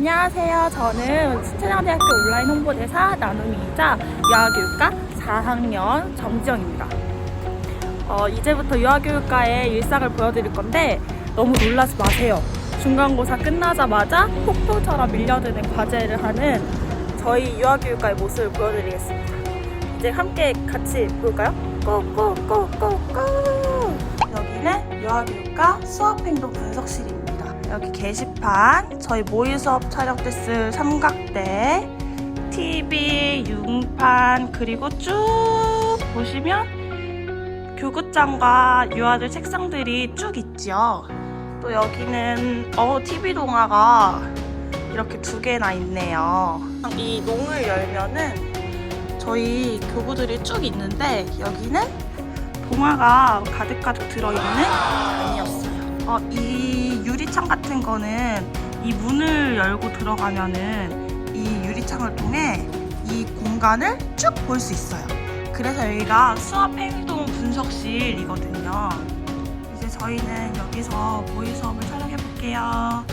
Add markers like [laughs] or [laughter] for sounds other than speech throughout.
안녕하세요. 저는 신천여대학교 온라인 홍보대사 나눔이자 유아교육과 4학년 정지영입니다. 어, 이제부터 유아교육과의 일상을 보여드릴 건데 너무 놀라지 마세요. 중간고사 끝나자마자 폭풍처럼 밀려드는 과제를 하는 저희 유아교육과의 모습을 보여드리겠습니다. 이제 함께 같이 볼까요? 고고고고고! 여기는 유아교육과 수업행동 분석실입니다. 여기 게시판, 저희 모의 수업 촬영 때 쓸 삼각대, TV, 융판, 그리고 쭉 보시면 교구장과 유아들 책상들이 쭉 있죠. 또 여기는 어 TV 동화가 이렇게 두 개나 있네요. 이 농을 열면은 저희 교구들이 쭉 있는데 여기는 동화가 가득가득 들어있는 방이었어요. 어, 이 유리창 같은 거는 이 문을 열고 들어가면은 이 유리창을 통해 이 공간을 쭉 볼 수 있어요. 그래서 여기가 수업 행동 분석실이거든요. 이제 저희는 여기서 모의 수업을 촬영해 볼게요.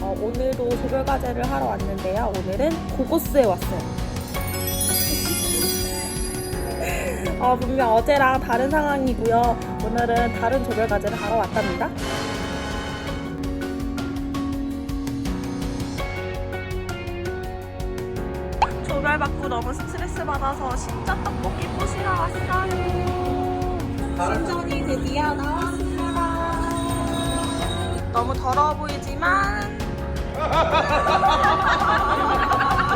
어, 오늘도 조별 과제를 하러 왔는데요. 오늘은 고고스에 왔어요. 어, 분명 어제랑 다른 상황이고요. 오늘은 다른 조별 과제를 하러 왔답니다. 조별 받고 너무 스트레스 받아서 진짜 떡볶이 부시러 왔어요. 신전이 드디어 나왔습니다. 너무 더러워 보이지만 [laughs]